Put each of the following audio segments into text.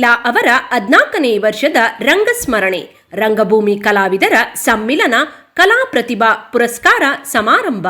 ಲೀಲಾ ಅವರ ಹದ್ನಾಲ್ಕನೇ ವರ್ಷದ ರಂಗಸ್ಮರಣೆ. ರಂಗಭೂಮಿ ಕಲಾವಿದರ ಸಮ್ಮಿಲನ ಕಲಾ ಪ್ರತಿಭಾ ಪುರಸ್ಕಾರ ಸಮಾರಂಭ.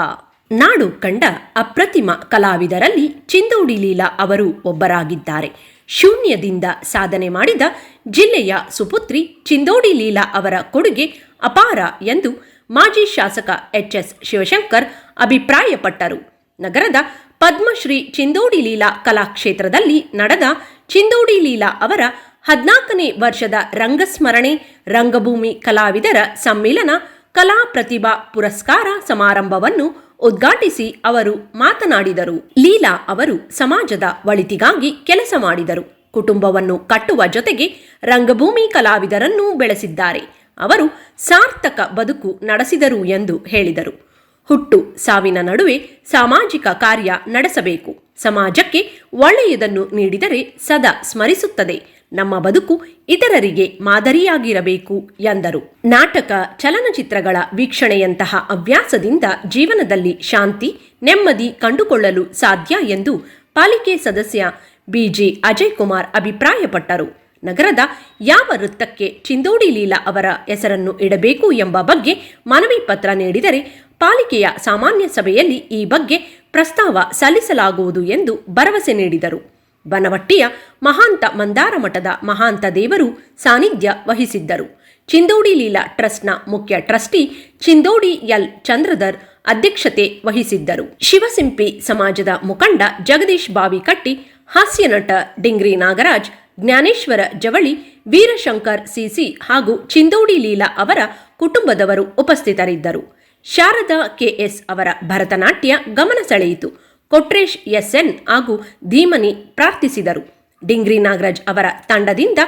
ನಾಡು ಕಂಡ ಅಪ್ರತಿಮ ಕಲಾವಿದರಲ್ಲಿ ಚಿಂದೋಡಿ ಲೀಲಾ ಅವರು ಒಬ್ಬರಾಗಿದ್ದಾರೆ. ಶೂನ್ಯದಿಂದ ಸಾಧನೆ ಮಾಡಿದ ಜಿಲ್ಲೆಯ ಸುಪುತ್ರಿ ಚಿಂದೋಡಿ ಲೀಲಾ ಅವರ ಕೊಡುಗೆ ಅಪಾರ ಎಂದು ಮಾಜಿ ಶಾಸಕ ಎಚ್ ಎಸ್ ಶಿವಶಂಕರ್ ಅಭಿಪ್ರಾಯಪಟ್ಟರು. ನಗರದ ಪದ್ಮಶ್ರೀ ಚಿಂದೋಡಿ ಲೀಲಾ ಕಲಾಕ್ಷೇತ್ರದಲ್ಲಿ ನಡೆದ ಚಿಂದೋಡಿ ಲೀಲಾ ಅವರ ಹದಿನಾಲ್ಕನೇ ವರ್ಷದ ರಂಗಸ್ಮರಣೆ, ರಂಗಭೂಮಿ ಕಲಾವಿದರ ಸಮ್ಮೇಳನ ಕಲಾ ಪ್ರತಿಭಾ ಪುರಸ್ಕಾರ ಸಮಾರಂಭವನ್ನು ಉದ್ಘಾಟಿಸಿ ಅವರು ಮಾತನಾಡಿದರು. ಲೀಲಾ ಅವರು ಸಮಾಜದ ಒಳಿತಿಗಾಗಿ ಕೆಲಸ ಮಾಡಿದರು. ಕುಟುಂಬವನ್ನು ಕಟ್ಟುವ ಜೊತೆಗೆ ರಂಗಭೂಮಿ ಕಲಾವಿದರನ್ನೂ ಬೆಳೆಸಿದ್ದಾರೆ. ಅವರು ಸಾರ್ಥಕ ಬದುಕು ನಡೆಸಿದರು ಎಂದು ಹೇಳಿದರು. ಹುಟ್ಟು ಸಾವಿನ ನಡುವೆ ಸಾಮಾಜಿಕ ಕಾರ್ಯ ನಡೆಸಬೇಕು. ಸಮಾಜಕ್ಕೆ ಒಳ್ಳೆಯದನ್ನು ನೀಡಿದರೆ ಸದಾ ಸ್ಮರಿಸುತ್ತದೆ. ನಮ್ಮ ಬದುಕು ಇತರರಿಗೆ ಮಾದರಿಯಾಗಿರಬೇಕು ಎಂದರು. ನಾಟಕ, ಚಲನಚಿತ್ರಗಳ ವೀಕ್ಷಣೆಯಂತಹ ಅಭ್ಯಾಸದಿಂದ ಜೀವನದಲ್ಲಿ ಶಾಂತಿ, ನೆಮ್ಮದಿ ಕಂಡುಕೊಳ್ಳಲು ಸಾಧ್ಯ ಎಂದು ಪಾಲಿಕೆ ಸದಸ್ಯ ಬಿಜಿ ಅಜಯ್ ಕುಮಾರ್ ಅಭಿಪ್ರಾಯಪಟ್ಟರು. ನಗರದ ಯಾವ ವೃತ್ತಕ್ಕೆ ಚಿಂದೋಡಿ ಲೀಲಾ ಅವರ ಹೆಸರನ್ನು ಇಡಬೇಕು ಎಂಬ ಬಗ್ಗೆ ಮನವಿ ಪತ್ರ ನೀಡಿದರೆ ಪಾಲಿಕೆಯ ಸಾಮಾನ್ಯ ಸಭೆಯಲ್ಲಿ ಈ ಬಗ್ಗೆ ಪ್ರಸ್ತಾವ ಸಲ್ಲಿಸಲಾಗುವುದು ಎಂದು ಭರವಸೆ ನೀಡಿದರು. ಬನವಟ್ಟಿಯ ಮಹಾಂತ ಮಂದಾರ ಮಠದ ಮಹಾಂತ ದೇವರು ಸಾನ್ನಿಧ್ಯ ವಹಿಸಿದ್ದರು. ಚಿಂದೋಡಿ ಲೀಲಾ ಟ್ರಸ್ಟ್ನ ಮುಖ್ಯ ಟ್ರಸ್ಟಿ ಚಿಂದೋಡಿ ಎಲ್. ಚಂದ್ರಧರ್ ಅಧ್ಯಕ್ಷತೆ ವಹಿಸಿದ್ದರು. ಶಿವಸಿಂಪಿ ಸಮಾಜದ ಮುಖಂಡ ಜಗದೀಶ್ ಬಾವಿಕಟ್ಟಿ, ಹಾಸ್ಯ ನಟ ಡಿಂಗ್ರಿ ನಾಗರಾಜ್, ಜ್ಞಾನೇಶ್ವರ ಜವಳಿ, ವೀರಶಂಕರ್ ಸಿಸಿ ಹಾಗೂ ಚಿಂದೋಡಿ ಲೀಲಾ ಅವರ ಕುಟುಂಬದವರು ಉಪಸ್ಥಿತರಿದ್ದರು. ಶಾರದಾ ಕೆಎಸ್ ಅವರ ಭರತನಾಟ್ಯ ಗಮನ ಸೆಳೆಯಿತು. ಕೊಟ್ರೇಶ್ ಎಸ್ಎನ್ ಹಾಗೂ ಧೀಮನಿ ಪ್ರಾರ್ಥಿಸಿದರು. ಡಿಂಗ್ರಿ ನಾಗರಾಜ್ ಅವರ ತಂಡದಿಂದ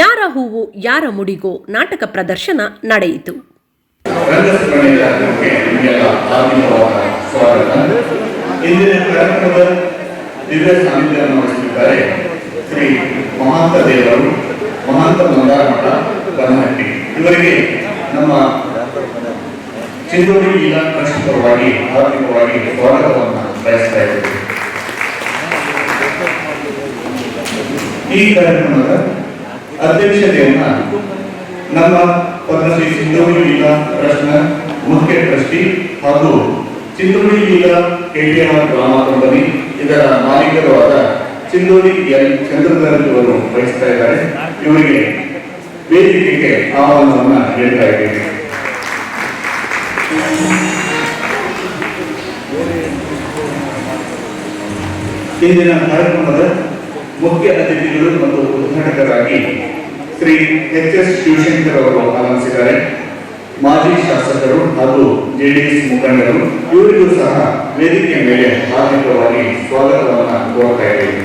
ಯಾರ ಹೂವು, ಯಾರ ಮುಡಿಗೋ ನಾಟಕ ಪ್ರದರ್ಶನ ನಡೆಯಿತು. ಮಹಾಂತ ದೇವರು ಮಹಾಂತ ಮಂದಾರ ಮಠ ಬನಹಟ್ಟಿ ಇವರಿಗೆ ನಮ್ಮ ಚಿಂದೋಡಿ ಲೀಲಾ ಟ್ರಸ್ಟ್ ಆರ್ಥಿಕವಾಗಿ ಸ್ವಾಗತವನ್ನು ಬಯಸ್ತಾ ಇದ್ದೇವೆ. ಈ ಕಾರ್ಯಕ್ರಮದ ಅಧ್ಯಕ್ಷತೆಯನ್ನ ನಮ್ಮ ಪದ್ಮಶ್ರೀ ಸಿಂಧೂರಿ ಲೀಲಾ ಟ್ರಸ್ಟ್ನ ಮುಖ್ಯ ಟ್ರಸ್ಟಿ ಹಾಗೂ ಚಿಂದೋಡಿ ಲೀಲಾ ಕೆಟಿಆರ್ ಗ್ರಾಮ ಕಂಪನಿ, ಇದರ ಮಾಲೀಕರು ಆದ ಎಲ್ ಚಂದ್ರಧರ್ ಅವರು ವಹಿಸ್ತಾ ಇದ್ದಾರೆ. ಇವರಿಗೆ ವೇದಿಕೆಗೆ ಆಹ್ವಾನವನ್ನು ಹೇಳ್ತಾ ಇದ್ದೇನೆ ಇಂದಿನ ಕಾರ್ಯಕ್ರಮದ ಮುಖ್ಯ ಅತಿಥಿಗಳು ಮತ್ತು ಉದ್ಘಾಟಕರಾಗಿ ಶ್ರೀ ಎಚ್ ಎಸ್ ಶಿವಶಂಕರ್ ಅವರು ಆಗಮಿಸಿದ್ದಾರೆ. ಮಾಜಿ ಶಾಸಕರು ಹಾಗೂ ಜೆಡಿಎಸ್ ಮುಖಂಡರು, ಇವರಿಗೂ ಸಹ ವೇದಿಕೆಯ ಮೇಲೆ ಹಾರ್ದಿಕವಾಗಿ ಸ್ವಾಗತವನ್ನು ಕೋರ್ತಾ ಇದ್ದೇವೆ.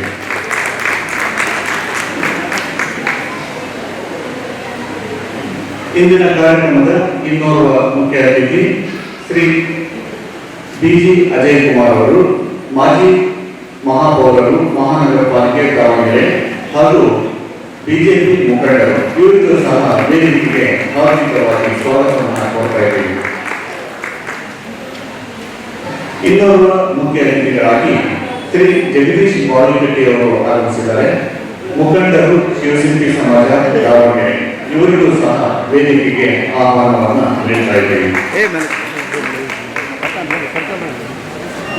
ಇಂದಿನ ಕಾರ್ಯಕ್ರಮದ ಇನ್ನೋರ್ವ ಮುಖ್ಯ ಅತಿಥಿ ಶ್ರೀ ಬಿಜಿ ಅಜಯ್ ಕುಮಾರ್ ಅವರು, ಮಾಜಿ ಮಹಾಪೌರರು ಮಹಾನಗರ ಪಾಲಿಕೆ ದಾವಣಗೆರೆ ಹಾಗೂ ಬಿಜೆಪಿ ಮುಖಂಡರು ಇವರಿಗೂ ಸಹ ವೇದಿಕೆಗೆ ಹಾರ್ದಿಕವಾಗಿ ಸ್ವಾಗತವನ್ನು ಕೊಡ್ತಾ ಇದ್ದೀವಿ. ಇನ್ನೋರ್ವ ಮುಖ್ಯ ಅತಿಥಿಗಳಾಗಿ ಶ್ರೀ ಜಗದೀಶ್ ಬಾಳಿಗಟ್ಟಿ ಅವರು ಆಗಮಿಸಿದ್ದಾರೆ. ಮುಖಂಡರು ಶಿವಸಿಂಪಿ ಸಮಾಜ, ದಾವಣಗೆರೆ, ಇವರಿಗೂ ಸಹ ವೇದಿಕೆಗೆ ಆಹ್ವಾನವನ್ನು ನೀಡ್ತಾ ಇದ್ದೇವೆ.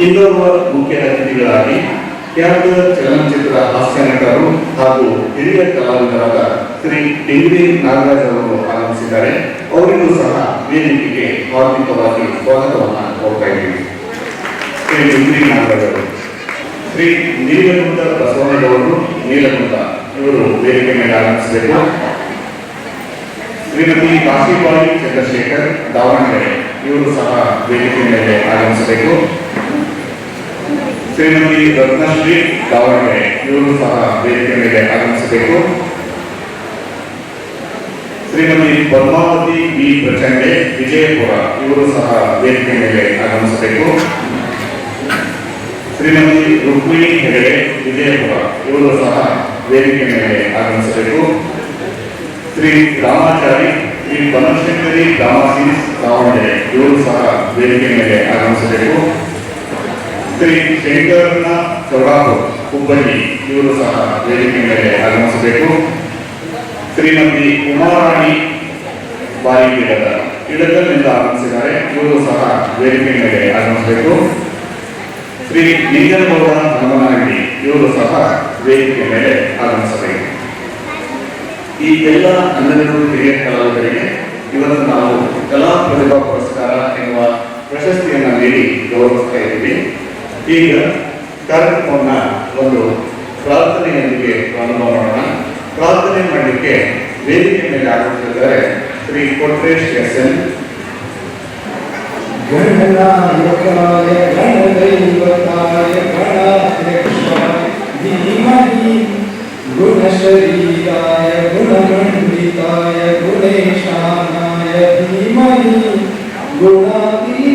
ಇನ್ನೋರ್ವ ಮುಖ್ಯ ಅತಿಥಿಗಳಾಗಿ ಖ್ಯಾತ ಚಲನಚಿತ್ರ ಹಾಸ್ಯ ನಟರು ಹಾಗೂ ಹಿರಿಯ ಕಲಾವಿದರಾದ ಶ್ರೀ ಡಿಂಗ್ರಿ ನಾಗರಾಜ್ ಅವರು ಆಗಮಿಸಿದ್ದಾರೆ. ಅವರಿಗೂ ಸಹ ವೇದಿಕೆಗೆ ಹಾರ್ದಿಕವಾಗಿ ಸ್ವಾಗತವನ್ನು ಕೋರ್ತಾ ಇದ್ದೀವಿ. ಶ್ರೀ ಡಿಂಗ್ರಿ ನಾಗರಾಜ್ ಅವರು. ಶ್ರೀ ನೀಲಗುಂದ ಬಸವಣ್ಣವರು ನೀಲಗುಂದ ಇವರು ವೇದಿಕೆ ಮೇಲೆ ಆಗಮಿಸಬೇಕು. ಶ್ರೀಮತಿ ಕಾಶಿಬಾಯಿ ಚಂದ್ರಶೇಖರ್ ದಾವಣಗೆರೆ, ಇವರು ಸಹ ವೇದಿಕೆ ಮೇಲೆ ಆಗಮಿಸಬೇಕು. ಶ್ರೀಮತಿ ರತ್ನಶ್ರೀ ದಾವಣಗೆರೆ. ಇವರು ಸಹ ವೇದಿಕೆ ಮೇಲೆ ಆಗಮಿಸಬೇಕು. ಶ್ರೀಮತಿ ಪದ್ಮಾವತಿ ಬಿ ಪ್ರಚಂಡೆ, ವಿಜಯಪುರ. ಇವರು ಸಹ ವೇದಿಕೆ ಮೇಲೆ ಆಗಮಿಸಬೇಕು. ಶ್ರೀಮತಿ ರುಕ್ಮಿಣಿ ಹೆಗಡೆ, ವಿಜಯಪುರ. ಇವರು ಸಹ ವೇದಿಕೆ ಮೇಲೆ ಆಗಮಿಸಬೇಕು. ಶ್ರೀ ರಾಮಾಚಾರಿ, ಶ್ರೀ ಬನಶಂಕರಿ ರಾಮಾಸೀಸ್ ದಾವಣಗೆರೆ. ಇವರು ಸಹ ವೇದಿಕೆ ಮೇಲೆ ಆಗಮಿಸಬೇಕು. ಶ್ರೀ ಶಂಕರನ ಸೊರಾಪು ಹುಬ್ಬಳ್ಳಿ, ಇವರು ಸಹ ವೇದಿಕೆ ಮೇಲೆ ಆಗಮಿಸಬೇಕು. ಶ್ರೀಮತಿ ಉಮಾರಾಣಿ ಬಾಯಿ ಗಿಡದ ಗಿಡದಲ್ಲಿಂದ ಆಗಮಿಸಿದ್ದಾರೆ. ಇವರು ಸಹ ವೇದಿಕೆ ಮೇಲೆ ಆಗಮಿಸಬೇಕು. ಶ್ರೀ ಲಿಂಗನಗೌಡ ಹನುಮನಹಳ್ಳಿ, ಇವರು ಸಹ ವೇದಿಕೆ ಮೇಲೆ ಆಗಮಿಸಬೇಕು. ಈ ಎಲ್ಲ ಹನ್ನೆರಡು ಹಿರಿಯ ಕಲಾವಿದರಿಗೆ ಇವತ್ತು ನಾವು ಕಲಾ ಪ್ರತಿಭಾ ಪುರಸ್ಕಾರ ಎನ್ನುವ ಪ್ರಶಸ್ತಿಯನ್ನು ನೀಡಿ ಗೌರವಿಸ್ತಾ ಇದ್ದೀವಿ. ಈಗ ಕಾರ್ಯಕ್ರಮವನ್ನ ಒಂದು ಪ್ರಾರ್ಥನೆಯೊಂದಿಗೆ ಪ್ರಾರಂಭ ಮಾಡೋಣ ಪ್ರಾರ್ಥನೆ ಮಾಡಲಿಕ್ಕೆ ವೇದಿಕೆ ಮೇಲೆ ಆಗಮಿಸಿದ್ದಾರೆ ಶ್ರೀ ಕೊಟ್ರೇಶ್ ಎಸ್ ಎನ್ गणनायकाय गणदैवताय गणाध्यक्षाय धीमहि गुणशरीराय गुणमण्डिताय गुणेशानाय धीमहि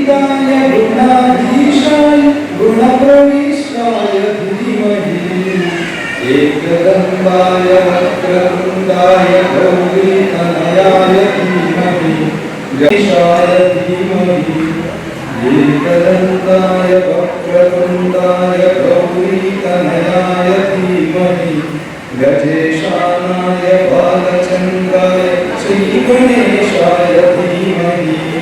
गुणातीताय गुणाधीशाय गुणप्रविष्टाय धीमहि। एकदन्ताय वक्रतुण्डाय गौरीतनयाय धीमहि। गणेशाय धीमहि। एकदन्ताय वक्रतुण्डाय गौरीतनयाय धीमहि। गजेशानाय बालचन्द्राय श्रीगणेशाय धीमहि।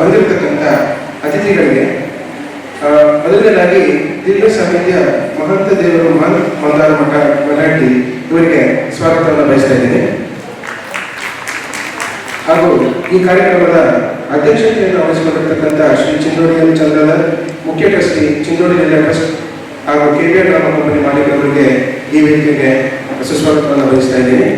ಬಂದಿರತಕ್ಕಂಥ ಅತಿಥಿಗಳಿಗೆ ಮೊದಲನೇದಾಗಿ ದಿವ್ಯ ಸಾಹಿತ್ಯ ಮಹಂತ ದೇವರು ಮನ್ ಮಂದಾರ ಮಠ ಮರಾಠಿ ಇವರಿಗೆ ಸ್ವಾಗತವನ್ನು ಬಯಸ್ತಾ ಇದ್ದೇನೆ. ಹಾಗೂ ಈ ಕಾರ್ಯಕ್ರಮದ ಅಧ್ಯಕ್ಷತೆಯನ್ನು ವಹಿಸಿಕೊಂಡಿರ್ತಕ್ಕಂಥ ಶ್ರೀ ಚಿಂದೋಡಿಯಲ್ಲಿ ಚಂದ್ರದ ಮುಖ್ಯ ಟ್ರಸ್ಟಿ ಚಿಂದೋಡಿ ಜಿಲ್ಲಾ ಟ್ರಸ್ಟ್ ಹಾಗೂ ಕೆಪಿಎಲ್ ಗ್ರಾಮ ಕಂಪನಿ ಮಾಲೀಕರವರಿಗೆ ಈ ವೇದಿಕೆಗೆ ಸುಸ್ವಾಗತವನ್ನು ವಹಿಸ್ತಾ ಇದ್ದೀನಿ.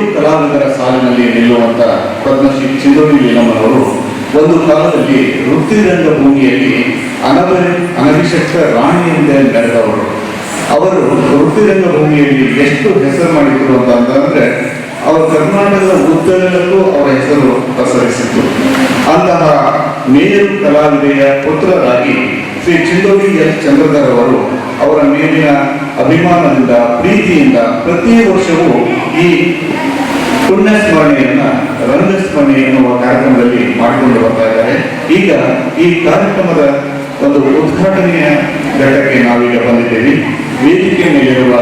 ಮೇಲು ಕಲಾವಿದರ ಸಾಲಿನಲ್ಲಿ ನಿಲ್ಲುವಂತ ಪದ್ಮಶ್ರೀ ಚಿಂದೋಳಿ ಲೀಲಮ್ಮನವರು ಒಂದು ಕಾಲದಲ್ಲಿ ವೃತ್ತಿರಂಗ ಭೂಮಿಯಲ್ಲಿ ಅನವರಿ, ಅನಭಿಷಕ್ತ ರಾಣಿಯಿಂದ ನಡೆದವರು ಅವರು ವೃತ್ತಿರಂಗ ಭೂಮಿಯಲ್ಲಿ ಎಷ್ಟು ಹೆಸರು ಮಾಡಿದ್ರು ಅಂತ ಅಂತಂದ್ರೆ, ಅವರು ಕರ್ನಾಟಕದ ಉದ್ದಗಲಕ್ಕೂ ಅವರ ಹೆಸರು ಪ್ರಸರಿಸಿತ್ತು. ಅಂತಹ ಮೇರು ಕಲಾವಿದೆಯ ಪುತ್ರರಾಗಿ ಶ್ರೀ ಚಿಂದೋಡಿ ಎಸ್ ಚಂದ್ರಧರ್ ಅವರು ಅವರ ಮೇಲಿನ ಅಭಿಮಾನದಿಂದ, ಪ್ರೀತಿಯಿಂದ ಪ್ರತಿ ವರ್ಷವೂ ಈ ಪುಣ್ಯ ಸ್ಮರಣೆಯನ್ನ ರಂಗ ಸ್ಮರಣೆ ಎನ್ನುವ ಕಾರ್ಯಕ್ರಮದಲ್ಲಿ ಮಾಡಿಕೊಂಡು ಬರ್ತಾ ಇದ್ದಾರೆ. ಈಗ ಈ ಕಾರ್ಯಕ್ರಮದ ಒಂದು ಉದ್ಘಾಟನೆಯ ಘಟ್ಟಕ್ಕೆ ನಾವೀಗ ಬಂದಿದ್ದೇವೆ. ವೇದಿಕೆ ಮೇಲಿರುವ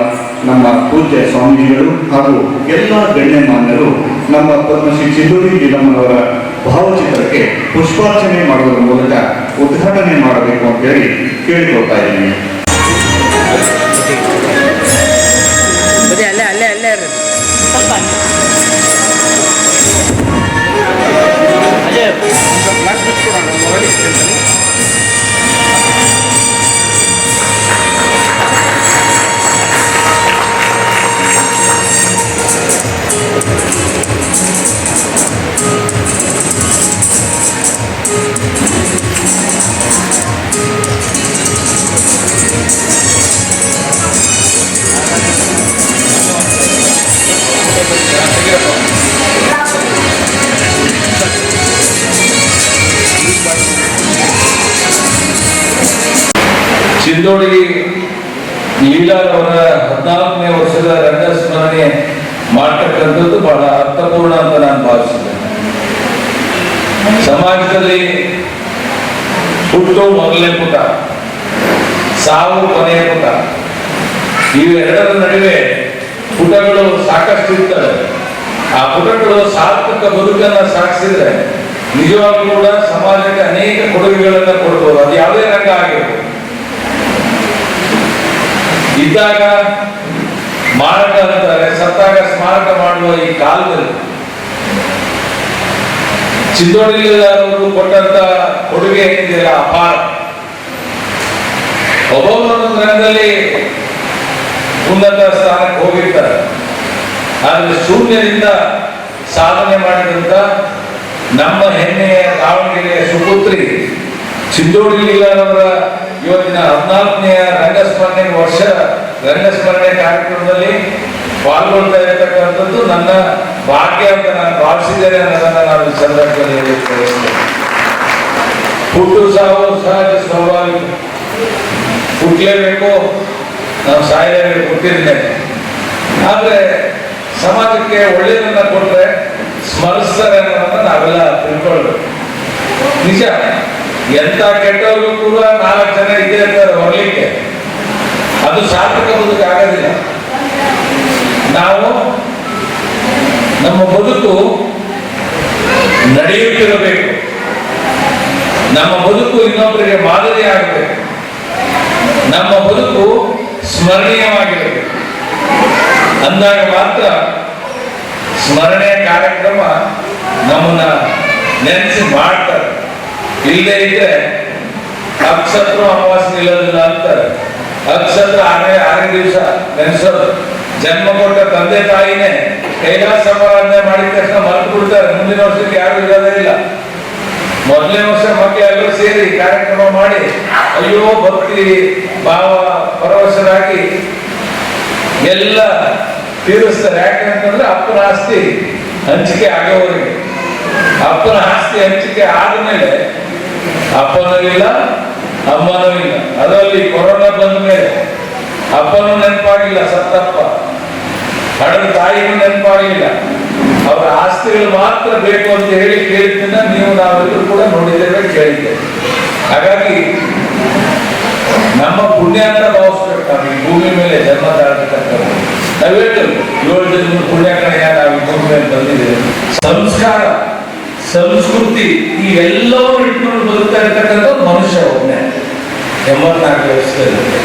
ನಮ್ಮ ಪೂಜ್ಯ ಸ್ವಾಮೀಜಿಗಳು ಹಾಗೂ ಎಲ್ಲ ಗಣ್ಯಮಾನ್ಯರು ನಮ್ಮ ಪದ್ಮಶ್ರೀ ಚಿಂದೂರಿ ನಿಲಮ್ಮನವರ ಭಾವಚಿತ್ರಕ್ಕೆ ಪುಷ್ಪಾರ್ಚನೆ ಮಾಡುವುದರ ಮೂಲಕ ಉದ್ಘಾಟನೆ ಮಾಡಬೇಕು ಅಂತ ಹೇಳಿ ಕೇಳಿಕೊಳ್ತಾ ಇದ್ದೀನಿ. ಚಿಂದೋಡಿ ಅವರ ಹದಿನಾಲ್ಕನೇ ವರ್ಷದ ರಂಗಸ್ಮರಣೆ ಮಾಡ್ತಕ್ಕಂಥದ್ದು ಬಹಳ ಅರ್ಥಪೂರ್ಣ ಅಂತ ನಾನು ಭಾವಿಸಿದ್ದೇನೆ ಸಮಾಜದಲ್ಲಿ ಹುಟ್ಟು ಮೊದಲನೇ ಪುಟ, ಸಾವು ಕೊನೆಯ ಪುಟ, ಇವೆರಡರ ನಡುವೆ ಪುಟಗಳು ಸಾಕಷ್ಟು ಇರ್ತವೆ. ಆ ಪುಟಗಳು ಸಾರ್ಥಕ ಬದುಕನ್ನ ಸಾಗಿಸಿದ್ರೆ ನಿಜವಾಗ್ಲೂ ಕೂಡ ಸಮಾಜಕ್ಕೆ ಅನೇಕ ಕೊಡುಗೆಗಳನ್ನ ಕೊಡ್ಬೋದು. ಅದು ಯಾವುದೇ ರಂಗ ಆಗಿರ್ಬೋದು. ಇದ್ದಾಗ ಮಾರಕ ಅಂತಾರೆ ಸತ್ತಾಗ ಸ್ಮಾರಕ ಮಾಡುವ ಈ ಕಾಲದಲ್ಲಿ. ಚಿತ್ರೋಡಿಲ್ಲದವರು ಕೊಟ್ಟಂತ ಕೊಡುಗೆ ಏನಿದೆಯಲ್ಲ, ಅಪಾರ. ಒಬ್ಬೊಬ್ಬರೊಂದು ರಂಗದಲ್ಲಿ ಉನ್ನತ ಸ್ಥಾನಕ್ಕೆ ಹೋಗಿರ್ತಾರೆ. ಆದ್ರೆ ಶೂನ್ಯದಿಂದ ಸಾಧನೆ ಮಾಡಿದಂತ ನಮ್ಮ ಹೆಮ್ಮೆಯ ದಾವಣಗೆರೆಯ ಸುಪುತ್ರಿ ಚಿತ್ರೋಡಿಲ್ಲದವರ ಇವತ್ತಿನ ಹದಿನಾಲ್ಕನೆಯ ರಂಗಸ್ಮರಣೆ ವರ್ಷ ರಂಗಸ್ಮರಣೆ ಕಾರ್ಯಕ್ರಮದಲ್ಲಿ ಪಾಲ್ಗೊಳ್ತಾ ಇರತಕ್ಕಂಥದ್ದು ನನ್ನ ಭಾಗ್ಯ ಅಂತ ನಾನು ಭಾವಿಸಿದ್ದೇನೆ ಅನ್ನೋದನ್ನು ನಾನು ಸಂದರ್ಭದಲ್ಲಿ ಹೇಳಲಿಕ್ಕೆ. ಹುಟ್ಟು ಸಾವು ಸಹಜ ಸ್ವಾಭಾವಿಕ. ಹುಟ್ಟಲೇಬೇಕು ನಾವು ಸಾಯಲೇಬೇಕು ಹುಟ್ಟಿದ್ದೇನೆ ಆದ್ರೆ ಸಮಾಜಕ್ಕೆ ಒಳ್ಳೆಯದನ್ನ ಕೊಟ್ರೆ ಸ್ಮರಿಸ್ತಾರೆ ಅನ್ನೋದನ್ನ ನಾವೆಲ್ಲ ತಿಳ್ಕೊಳ್ಬೇಕು. ನಿಜ? ಎಂತ ಕೆಟ್ಟವರು ಕೂಡ ನಾಲ್ಕು ಜನ ಇದೆ ಅಂತಾರೆ ಹೊರಲಿಕ್ಕೆ. ಅದು ಸಾರ್ಥಕ ಬದುಕು ಆಗೋದಿಲ್ಲ. ನಾವು ನಮ್ಮ ಬದುಕು ನಡೆಯುತ್ತಿರಬೇಕು. ನಮ್ಮ ಬದುಕು ಇನ್ನೊಬ್ಬರಿಗೆ ಮಾದರಿ ಆಗಬೇಕು. ನಮ್ಮ ಬದುಕು ಸ್ಮರಣೀಯವಾಗಿರಬೇಕು. ಅಂದಾಗ ಮಾತ್ರ ಸ್ಮರಣೆ ಕಾರ್ಯಕ್ರಮ ನಮ್ಮನ್ನ ನೆನೆಸಿ ಮಾಡ್ತಾರೆ. ಇಲ್ಲದೆ ಇದ್ರೆ ಅಕ್ಷತ್ರ ಅಮಾವಾಸ್ಯೆ ನಿಲ್ಲೋದಿಲ್ಲ ಅಂತಾರೆ ಅಕ್ಷತ್ರ ಆರನೇ ಆರನೇ ದಿವಸ ನೆನೆಸೋದು. ಜನ್ಮ ಕೊಟ್ಟ ತಂದೆ ತಾಯಿನೇ ಕೈಲಾಸ ಸಮಾರಾಧನೆ ಮಾಡಿದ ತಕ್ಷಣ ಮರೆತು ಬಿಡ್ತಾರೆ. ಮುಂದಿನ ವರ್ಷಕ್ಕೆ ಯಾರು ಇರೋದೇ ಇಲ್ಲ. ಮೊದಲನೇ ವರ್ಷ ಮಕ್ಕಳೆಲ್ಲರೂ ಸೇರಿ ಕಾರ್ಯಕ್ರಮ ಮಾಡಿ, ಅಯ್ಯೋ ಭಕ್ತಿ, ಭಾವ ಪರವಶರಾಗಿ ಎಲ್ಲ ತೀರಿಸ್ತಾರೆ. ಯಾಕಂತಂದ್ರೆ ಅಪ್ಪನ ಆಸ್ತಿ ಹಂಚಿಕೆ ಆಗೋವರೆಗೆ. ಅಪ್ಪನ ಆಸ್ತಿ ಹಂಚಿಕೆ ಆದ್ಮೇಲೆ ಅಪ್ಪನೂ ಇಲ್ಲ ಅಮ್ಮನೂ ಇಲ್ಲ ಅದರಲ್ಲಿ ಕೊರೋನಾ ಬಂದ ಮೇಲೆ ಅಪ್ಪನೂ ನೆನಪಾಗಿಲ್ಲ, ಸತ್ತಪ್ಪ. ಹಣದ ತಾಯಿಗೂ ನೆನಪಾಗಿಲ್ಲ. ಅವರ ಆಸ್ತಿಗಳು ಮಾತ್ರ ಬೇಕು ಅಂತ ಹೇಳಿ ಕೇಳಿದ್ದನ್ನ ನೀವು ನಾವೆಲ್ಲರೂ ಕೂಡ ನೋಡಿದ್ದೇವೆ, ಕೇಳಿದ್ದೇವೆ. ಹಾಗಾಗಿ ನಮ್ಮ ಪುಣ್ಯ ಅಂತ ಭಾವಿಸ್ಬೇಕು ನಾವು ಭೂಮಿ ಮೇಲೆ ಜನ್ಮ ತಾಳ್ತಕ್ಕಂಥದ್ದು ನಾವು ಹೇಳ್ತೇವೆ, ಏಳು ಜನ್ಮ ಪುಣ್ಯ ನಾವು ಭೂಮಿ ಸಂಸ್ಕಾರ. ಸಂಸ್ಕೃತಿ ಈ ಎಲ್ಲವನ್ನು ಇಟ್ಕೊಂಡು ಬದುಕ್ತಾ ಇರ್ತಕ್ಕಂಥ ಮನುಷ್ಯ ಒಬ್ಬನೇ ಎಂಬತ್ನಾಲ್ಕು ವರ್ಷದಲ್ಲಿ.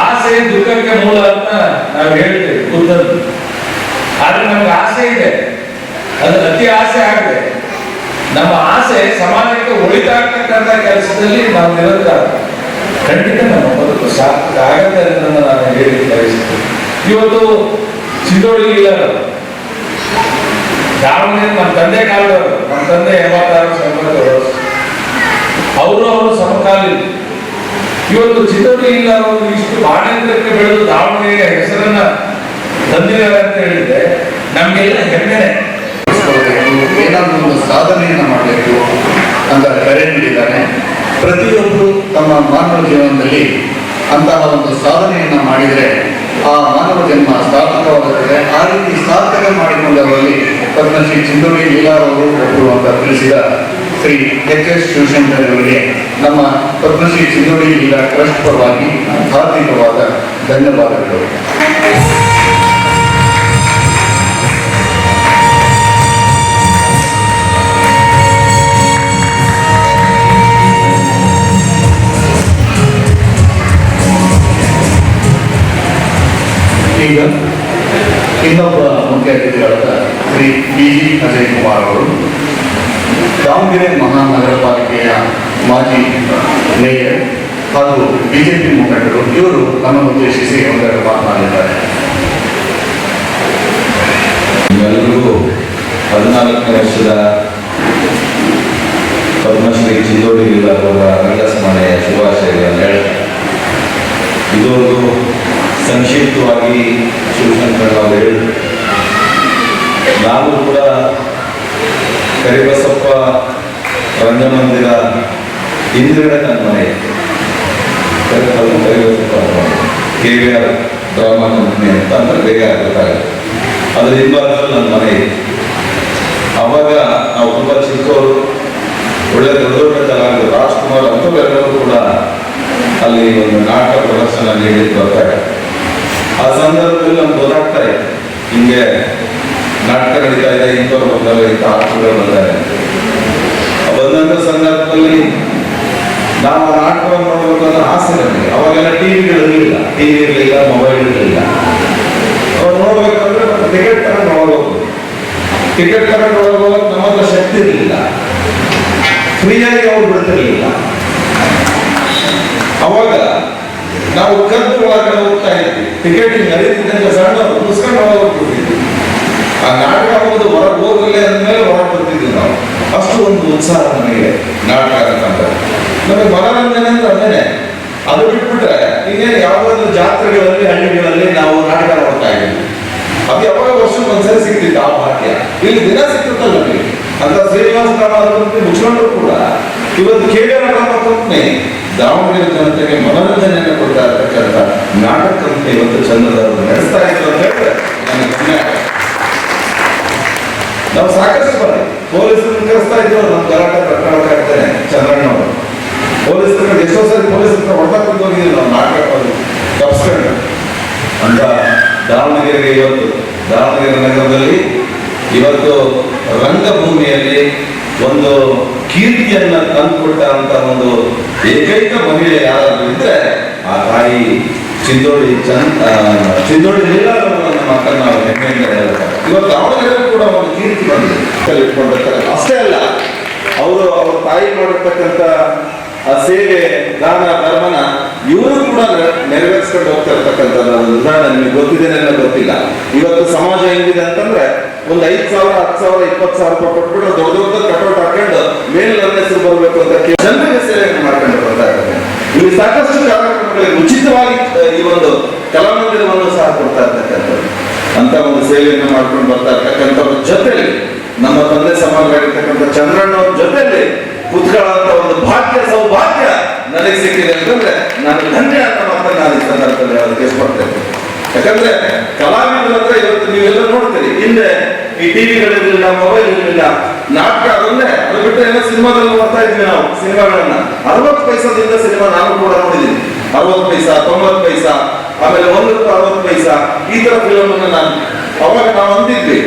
ಆಸೆ ದುಃಖಕ್ಕೆ ಮೂಲ ಅಂತ ನಾವು ಹೇಳ್ತೇವೆ ಬುದ್ಧದ್ದು ಆದ್ರೆ ನಮ್ಗೆ ಆಸೆ ಇದೆ. ಅದು ಅತಿ ಆಸೆ ಆಗಿದೆ. ನಮ್ಮ ಆಸೆ ಸಮಾಜಕ್ಕೆ ಒಳಿತಾಗ್ತಕ್ಕಂಥ ಕೆಲಸದಲ್ಲಿ ನಾವು ನಿರಂತರ. ಖಂಡಿತ ನಮ್ಮ ಬದುಕು ಸಾರ್ಥಕ ಆಗತ್ತೆ ನಾನು ಹೇಳಿ ಬಯಸ್ತೇನೆ ಇವತ್ತು ಚಿಂದೋಳಿ ಇಲ್ಲ ದಾವಣಗೆರೆ ನಮ್ಮ ತಂದೆ ಕಾಲದವರು ನಮ್ಮ ತಂದೆ ಎಂಬತ್ತಾರು ಎಂಬತ್ತು ಅವರು ಅವರು ಸಮಕಾಲೀನ. ಇವತ್ತು ಇಲ್ಲ ಅವರು ಇಷ್ಟು ಬಾಣೇಂದ್ರಕ್ಕೆ ಬೆಳೆದು ದಾವಣಗೆರೆಯ ಹೆಸರನ್ನ ತಂದಿದ್ದಾರೆ ಅಂತ ಹೇಳಿದ್ರೆ ನಮಗೆಲ್ಲ ಮಾಡಿಸ್ಕೊಳ್ಬೇಕು, ಏನಾದ್ರೂ ಒಂದು ಸಾಧನೆಯನ್ನು ಮಾಡಬೇಕು ಅಂತ ಕರೆ ನೀಡಿದ್ದಾನೆ. ಪ್ರತಿಯೊಬ್ಬರು ತಮ್ಮ ಮಾನವ ಜೀವನದಲ್ಲಿ ಅಂತಹ ಒಂದು ಸಾಧನೆಯನ್ನು ಮಾಡಿದರೆ ಆ ಮಾನವ ಜನ್ಮ ಸಾರ್ಥಕವಾಗುತ್ತದೆ ಆ ರೀತಿ ಸಾರ್ಥಕ ಮಾಡಿಕೊಂಡವರಲ್ಲಿ ಪದ್ಮಶ್ರೀ ಚಿಂದೋಡಿ ಲೀಲಾರವರು ಒಬ್ಬರು ಅಂತ ತಿಳಿಸಿದ ಶ್ರೀ ಎಚ್ ಎಸ್ ಶಿವಶಂಕರ್ ಅವರಿಗೆ ನಮ್ಮ ಪದ್ಮಶ್ರೀ ಚಿಂದೋಳಿ ಲೀಲಾ ಟ್ರಸ್ಟ್ ಪರವಾಗಿ ಹಾರ್ದಿಕವಾದ ಧನ್ಯವಾದಗಳು. ಈಗ ಇನ್ನೊಬ್ಬ ಮುಖ್ಯ ಅತಿಥಿಗಳಾದ ಶ್ರೀ ಬಿ ಜಿ ಅಜಯ್ ಕುಮಾರ್ ಅವರು, ದಾವಣಗೆರೆ ಮಹಾನಗರ ಪಾಲಿಕೆಯ ಮಾಜಿ ಮೇಯರ್ ಹಾಗೂ ಬಿಜೆಪಿ ಮುಖಂಡರು ಇವರು ನಮ್ಮನ್ನು ಉದ್ದೇಶಿಸಿ ಒಂದೆರಡು ಮಾತನಾಡಿದ್ದಾರೆ. ಎಲ್ಲರಿಗೂ ಹದಿನಾಲ್ಕನೇ ವರ್ಷದ ಪದ್ಮಶ್ರೀ ಚಿಂದೋಡಿ ಅವರ ರಂಗಸ್ಮರಣೆಯ ಶುಭಾಶಯಗಳನ್ನು ಹೇಳ್ತಾರೆ ಇದೊಂದು ಸಂಕ್ಷಿಪ್ತವಾಗಿ ಶಿವಶಂಕರ್ ಅವರು ನಾವು ಕೂಡ ಕರಿಬಸಪ್ಪ ರಂಗಮಂದಿರ ಹಿಂದಿರುಗಡೆ ನನ್ನ ಮನೆ. Karibasappa K V R drama company ಅಂತ ಅಂದ್ರೆ ಬೇಗ ಗೊತ್ತಾಗುತ್ತೆ. ಅದ್ರ ಹಿಂಭಾಗದಲ್ಲಿ ನನ್ನ ಮನೆ ಅವಾಗ ನಾವು ತುಂಬಾ ಚಿಕ್ಕವರು, ಒಳ್ಳೆ ದೊಡ್ಡ ದೊಡ್ಡ ಕಲಾವಿದರು, ರಾಜ್ಕುಮಾರ್ ಅಂಥವರೆಲ್ಲರೂ ಕೂಡ ಅಲ್ಲಿ ಒಂದು ನಾಟಕ ಪ್ರದರ್ಶನ ನೀಡಿದ್ದು ಬರ್ತಾರೆ. ಆ ಸಂದರ್ಭದಲ್ಲಿ ನಮ್ಗೆ ಇದೆ ಹಿಂಗೆ ನಾಟಕ ನಡೀತಾ ಇದೆ, ಇಂಥವ್ರು ಬಂದಾಗ ಇಂಥ ಆಟಗಳು ಬಂದಾರೆ ಬಂದಂಥ ಸಂದರ್ಭದಲ್ಲಿ ನಾವು ನಾಟಕವನ್ನು ನೋಡಬೇಕು ಅನ್ನೋ ಆಸೆ ನಮಗೆ. ಅವಾಗೆಲ್ಲ ಟಿವಿಗಳಿರಲಿಲ್ಲ ಟಿವಿ ಇರಲಿಲ್ಲ ಮೊಬೈಲ್ ಇರಲಿಲ್ಲ. ಅವ್ರು ನೋಡ್ಬೇಕಂದ್ರೆ ಟಿಕೆಟ್ ತಗೊಂಡು ನೋಡ್ಬೋದು ಟಿಕೆಟ್ ತಗೊಂಡು ಹೋಗೋಕೆ ನಮ್ಮ ಶಕ್ತಿ ಇರಲಿಲ್ಲ. ಫ್ರೀಯಾಗಿ ಅವ್ರು ಬಿಡ್ತಿರ್ಲಿಲ್ಲ. ಅವಾಗ ನಾವು ಕದ್ದು ಒಳಗಡೆ ಹೋಗ್ತಾ ಇದ್ವಿ ಟಿಕೆಟ್ ನಡೀತಿದ್ದಂಗೆ ಸಣ್ಣ ಮುಸ್ಕೊಂಡು ಹೋಗ್ಬಿಟ್ಟಿದ್ವಿ ಆ ನಾಟಕ ಒಂದು ಹೊರಗೆ ಹೋಗಲೇ ಅಂದಮೇಲೆ ಹೊರಗೆ ಬರ್ತಿದ್ವಿ ನಾವು. ಅಷ್ಟು ಒಂದು ಉತ್ಸಾಹ ನಮಗೆ ನಾಟಕ ಅಂತಂದ್ರೆ ನಮಗೆ ಮನೋರಂಜನೆ ಅಂದ್ರೆ ಅದೇನೆ. ಅದು ಬಿಟ್ಬಿಟ್ರೆ ಇನ್ನೇನು ಯಾವಾಗಾದ್ರೂ ಜಾತ್ರೆಗಳಲ್ಲಿ, ಹಳ್ಳಿಗಳಲ್ಲಿ ನಾವು ನಾಟಕ ನೋಡ್ತಾ ಇದ್ವಿ. ಅದು ಯಾವಾಗ ವರ್ಷಕ್ಕೆ ಒಂದ್ಸರಿ ಸಿಗ್ತಿತ್ತು ಆ ಭಾಗ್ಯ. ಇಲ್ಲಿ ದಿನ ಸಿಗ್ತಿತ್ತಲ್ಲ ನಮಗೆ. ಅಂತ ಶ್ರೀನಿವಾಸ ಕಂಪ್ನಿ ಮುಚ್ಕೊಂಡ್ರು ಕೂಡ. ಇವತ್ತು ಕೆ ವಿ ಕಂಪ್ನಿ ದಾವಣಗೆರೆ ಜನತೆಗೆ ಮನೋರಂಜನೆಯನ್ನು ಕೊಡ್ತಾ ಇರ್ತಕ್ಕಂಥ ನಾಟಕ ಕಂಪನಿ ಇವತ್ತು ಚಂದ್ರದ ನಡೆಸ್ತಾ ಇತ್ತು ಅಂತ ಹೇಳಿದ್ರೆ ನಾವು ಸಾಕಷ್ಟು ಬಾರಿ ಪೊಲೀಸರು ಕರೆಸ್ತಾ ಇದ್ರು. ನಮ್ಮ ಗಲಾಟೆ ಪ್ರಕರಣಕ್ಕೆ ಇರ್ತೇನೆ ಚಂದ್ರಣ್ಣ ಅವರು. ಪೊಲೀಸರ ಎಷ್ಟೋ ಸರಿ ಪೊಲೀಸರ ಹೊಡೆದಾಕೊಂಡು ಹೋಗಿದ್ರು. ನಾವು ನಾಟಕ ತಪ್ಪಿಸ್ಕೊಂಡು ಅಂತ ದಾವಣಗೆರೆಗೆ ಇವತ್ತು. ದಾವಣಗೆರೆ ನಗರದಲ್ಲಿ ಇವತ್ತು ರಂಗಭೂಮಿಯಲ್ಲಿ ಒಂದು ಕೀರ್ತಿಯನ್ನ ತಂದುಕೊಟ್ಟ ಅಂತ ಒಂದು ಏಕೈಕ ಮಹಿಳೆ ಯಾರಾದ್ರೂ ಇದ್ರೆ ಆ ತಾಯಿ ಚಿಂದೋಳಿ ಚಂದ ಚಿಂದೋಳಿ ಲೀಲಾರವರನ್ನ ಅಕ್ಕನ ನಾವು ಹೆಮ್ಮೆಯಿಂದ ಹೇಳ್ತಾರೆ ಇವತ್ತು ಅವರಿಗೆ ಕೂಡ ಒಂದು ಕೀರ್ತಿ ಬಂದಿದೆ. ಇಟ್ಕೊಂಡಿರ್ತಾರೆ. ಅಷ್ಟೇ ಅಲ್ಲ, ಅವರು ಅವ್ರ ತಾಯಿ ಮಾಡಿರ್ತಕ್ಕಂಥ ಸೇವೆ, ದಾನ, ಧರ್ಮನ ಇವರು ಕೂಡ ನೆರ- ನೆರವೇರಿಸ್ಕೊಂಡು ಹೋಗ್ತಾ ಇರ್ತಕ್ಕಂಥ ಒಂದು ಉದಾಹರಣೆ ನಿಮಗೆ ಗೊತ್ತಿದೆ ಗೊತ್ತಿಲ್ಲ. ಇವತ್ತು ಸಮಾಜ ಹೆಂಗಿದೆ ಅಂತಂದ್ರೆ ಒಂದು ಐದ್ ಸಾವಿರ, ಹತ್ತು ಸಾವಿರ, ಇಪ್ಪತ್ತು ಸಾವಿರ ರೂಪಾಯಿ ಕೊಟ್ಬಿಟ್ಟು ದೊಡ್ಡ ದೊಡ್ಡ ಕಟೌಟ್ ಹಾಕೊಂಡು ಮೇಲೆ ನನ್ನ ಹೆಸರು ಬರಬೇಕು ಅಂತ ಜನರಿಗೆ ಮಾಡ್ಕೊಂಡು ಬರ್ತಾ ಇದ್ದಾರೆ. ಇಲ್ಲಿ ಸಾಕಷ್ಟು ಕಾರ್ಯಕ್ರಮಗಳಿಗೆ ಉಚಿತವಾಗಿ ಈ ಒಂದು ಕಲಾಮಂದಿರವನ್ನು ಸಹ ಕೊಡ್ತಾ ಇರ್ತಕ್ಕಂಥದ್ದು ಅಂತ ಒಂದು ಸೇವೆಯನ್ನು ಮಾಡ್ಕೊಂಡು ಬರ್ತಾ ಇರ್ತಕ್ಕಂಥವ್ರ ಜೊತೆಲಿ ನಮ್ಮ ತಂದೆ ಸಮಾನರಾಗಿರ್ತಕ್ಕಂಥ ಚಂದ್ರಣ್ಣ ಅವ್ರ ಜೊತೆಲಿ ಕುತ್ಕೊಳ್ಳುವಂತ ಒಂದು ಭಾಗ್ಯ, ಸೌಭಾಗ್ಯ ನನಗೆ ಸಿಕ್ಕಿದೆ ಅಂತಂದ್ರೆ ನಾನು ಧನ್ಯ ಅಂತ ಮಾತ್ರ ನಾನು ಸಂದರ್ಭದಲ್ಲಿ ಅದಕ್ಕೆ ಇಷ್ಟಪಡ್ತೇನೆ ಯಾಕಂದ್ರೆ ಕಲಾವಿದರು ಅಂದ್ರೆ ಇವತ್ತು ನೀವೆಲ್ಲ ನೋಡ್ತೀರಿ. ಹಿಂದೆ ಈ ಟಿವಿಗಳಿರಲಿಲ್ಲ ಮೊಬೈಲ್ ಇರಲಿಲ್ಲ ನಾಟಕ ಅದೊಂದೇ. ಅದು ಬಿಟ್ಟರೆ ಏನೋ ಸಿನಿಮಾದಲ್ಲಿ ನೋಡ್ತಾ ಇದ್ವಿ ನಾವು, ಸಿನಿಮಾಗಳನ್ನ. ಅರವತ್ತು ಪೈಸಾದಿಂದ ಸಿನಿಮಾ ನಾನು ಕೂಡ ನೋಡಿದ್ದೀನಿ. ಅರವತ್ತು ಪೈಸಾ, ತೊಂಬತ್ತು ಪೈಸಾ, ಆಮೇಲೆ ಒಂದು ರೂಪಾಯಿ ಅರವತ್ತು ಪೈಸಾ, ಈ ತರ ಫಿಲಮ್ ನಾನು ಅವಾಗ ನಾವು ಅಂದಿದ್ವಿ.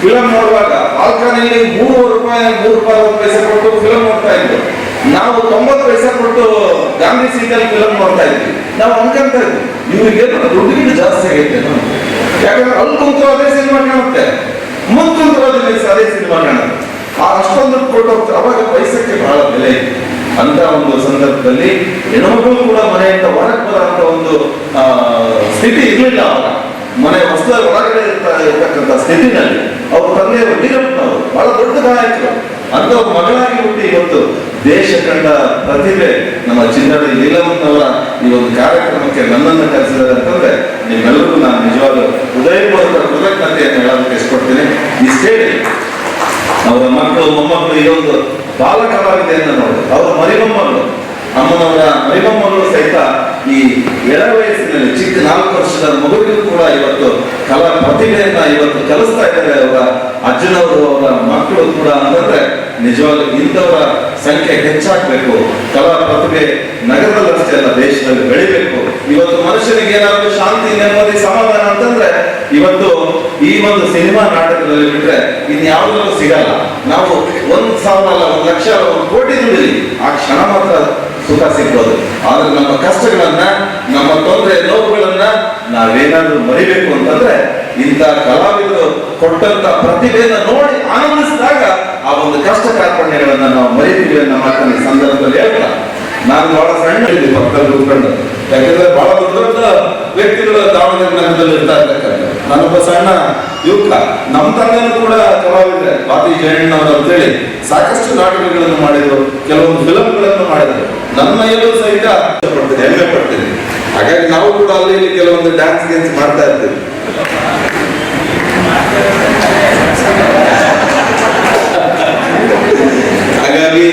ಫಿಲಂ ನೋಡುವಾಗ ಬಾಲ್ಕನಿಯಲ್ಲಿ ಮೂರು ರೂಪಾಯಿ ಮೂರು ರೂಪಾಯಿ ಅರವತ್ತು ಪೈಸೆ ಕೊಟ್ಟು ಫಿಲಂ ನೋಡ್ತಾ ಇದ್ವಿ ನಾವು ತೊಂಬತ್ತು ಪೈಸೆ ಕೊಟ್ಟು ಗಾಂಧಿ ಸೀಟಲ್ಲಿ ಫಿಲಮ್ ನೋಡ್ತಾ ಇದ್ವಿ. ನಾವು ಅನ್ಕೊಂತ ಇದ್ವಿ. ಇವ್ರಿಗೆ ದುಡ್ಡಿಗಿಂತ ಜಾಸ್ತಿ ಆಗೈತೆ ಯಾಕಂದ್ರೆ ಅಲ್ಲಿ ಕುಂತು ಅದೇ ಸಿನಿಮಾ ಕಾಣುತ್ತೆ. ಮುಂದೆ ಕುಂತು ಅದೇ ಸಿನಿಮಾ ಕಾಣುತ್ತೆ. ಆ ಅಷ್ಟೊಂದು ಕೊಟ್ಟು ಹೋಗ್ತಾರೆ. ಅವಾಗ ಪೈಸಕ್ಕೆ ಬಹಳ ಬೆಲೆ ಇದೆ ಅಂತ ಒಂದು ಸಂದರ್ಭದಲ್ಲಿ ಹೆಣ್ಮಗಳು ಕೂಡ ಮನೆಯಿಂದ ಹೊರಗೆ ಬರೋಂಥ ಒಂದು ಸ್ಥಿತಿ ಇರಲಿಲ್ಲ ಅವಾಗ. ಮನೆ ಹೊಸ ಒಳಗಡೆ ಇರ್ತಾ, ಇರ್ತಕ್ಕಂಥ ಸ್ಥಿತಿನಲ್ಲಿ. ಅವ್ರ ತಂದೆಯವರು ವೀರಪ್ಪನವರು ಬಹಳ ದೊಡ್ಡ ಗಾಯಕರು. ಅಂತ ಮಗಳಾಗಿ ಹುಟ್ಟಿ ಇವತ್ತು ದೇಶ ಕಂಡ ಪ್ರತಿಭೆ ನಮ್ಮ ಚಿನ್ನಡಿ ನೀಲಮ್ಮನವರ ಈ ಒಂದು ಕಾರ್ಯಕ್ರಮಕ್ಕೆ ನನ್ನನ್ನು ಕರೆಸಿದ್ದಾರೆ ಅಂತಂದ್ರೆ ನಿಮ್ಮೆಲ್ಲರಿಗೂ ನಾನು ನಿಜವಾಗ್ಲೂ ಹೃದಯಪೂರ್ವಕ ಕೃತಜ್ಞತೆಯನ್ನು ಹೇಳೋದಕ್ಕೆ ಇಷ್ಟಪಡ್ತೀನಿ. ಇಷ್ಟೇ ಅವರ ಮಕ್ಕಳು, ಮೊಮ್ಮಕ್ಕಳು ಈ ಒಂದು ಬಾಲಕವಾಗಿದೆ ಅಂತ ನೋಡಿ ಅವರ ಮರಿಮೊಮ್ಮಗಳು ಅಮ್ಮನವರ ಮರಿಮೊಮ್ಮಗಳು ಸಹಿತ ಈ ಎಳ ವಯಸ್ಸಿನಲ್ಲಿ ಚಿಕ್ಕ ನಾಲ್ಕು ವರ್ಷದ ಮಗುವಿಗೂ ಕೂಡ ಇವತ್ತು ಕಲಾ ಪ್ರತಿಭೆಯನ್ನ ಇವತ್ತು ಕಲಿಸ್ತಾ ಇದ್ದಾರೆ ಅವರ ಅಜ್ಜನವರು, ಅವರ ಮಕ್ಕಳು ಕೂಡ ಅಂತಂದ್ರೆ ನಿಜವಾಗ್ಲೂ ಇಂಥವರ ಸಂಖ್ಯೆ ಹೆಚ್ಚಾಗಬೇಕು. ಕಲಾ ಪ್ರತಿಭೆ ನಗರದಲ್ಲಷ್ಟೇ ಅಲ್ಲ, ದೇಶದಲ್ಲಿ ಬೆಳಿಬೇಕು. ಇವತ್ತು ಮನುಷ್ಯನಿಗೆ ಏನಾದ್ರು ಶಾಂತಿ, ನೆಮ್ಮದಿ, ಸಮಾಧಾನ ಅಂತಂದ್ರೆ ಇವತ್ತು ಈ ಒಂದು ಸಿನಿಮಾ ನಾಟಕದಲ್ಲಿ ಬಿಟ್ರೆ ಇನ್ಯಾವುದೂ ಸಿಗಲ್ಲ. ನಾವು ಒಂದ್ ಸಾವಿರ ಅಲ್ಲ, ಒಂದ್ ಲಕ್ಷ ಒಂದು ಕೋಟಿ ಆ ಕ್ಷಣ ಮಾತ್ರ ಸುಖ ಸಿಗ್ಬೋದು. ಆದ್ರೆ ನಮ್ಮ ಕಷ್ಟಗಳನ್ನ, ನಮ್ಮ ತೊಂದರೆ ನೋವುಗಳನ್ನ ನಾವೇನಾದ್ರೂ ಮರಿಬೇಕು ಅಂತಂದ್ರೆ ಇಂಥ ಕಲಾವಿದರು ಕೊಟ್ಟಂತ ಪ್ರತಿಭೆಯನ್ನು ನೋಡಿ ಆನಂದಿಸಿದಾಗ ಆ ಒಂದು ಕಷ್ಟ ಕಾರ್ಪಣ್ಯಗಳನ್ನ ನಾವು ಮರಿತೀವಿ ಅನ್ನೋ ಮಾತನ್ನ ಸಂದರ್ಭದಲ್ಲಿ ಹೇಳ್ತಾ. ನಾನು ಬಹಳ ಸಣ್ಣ ಇಲ್ಲಿ ಭಕ್ತರು ಕೂತ್ಕೊಂಡು. ಯಾಕಂದ್ರೆ ಬಹಳ ದೊಡ್ಡ ದೊಡ್ಡ ವ್ಯಕ್ತಿಗಳು ದಾವಣಗೆರೆ ನಗರದಲ್ಲಿ ಇರ್ತಾ ಇರ್ತಕ್ಕಂಥ ನಾನೊಬ್ಬ ಸಣ್ಣ ಯುವಕ. ನಮ್ಮ ತಂದೆನೂ ಕೂಡ ಬಾತಿ ಜಯಣ್ಣವರು ಅಂತೇಳಿ ಸಾಕಷ್ಟು ನಾಟಕಗಳನ್ನು ಮಾಡಿದ್ರು, ಕೆಲವೊಂದು ಫಿಲಂಗಳನ್ನು ಮಾಡಿದ್ರು. ನನ್ನ ಎಲ್ಲೂ ಸಹಿತ ಪಡ್ತೀನಿ ಹೆಮ್ಮೆ ಪಡ್ತೀನಿ. ಹಾಗಾಗಿ ನಾವು ಕೂಡ ಅಲ್ಲಿ ಕೆಲವೊಂದು ಡ್ಯಾನ್ಸ್ ಗೇನ್ಸ್ ಮಾಡ್ತಾ ಇರ್ತೀವಿ. ಹಾಗಾಗಿ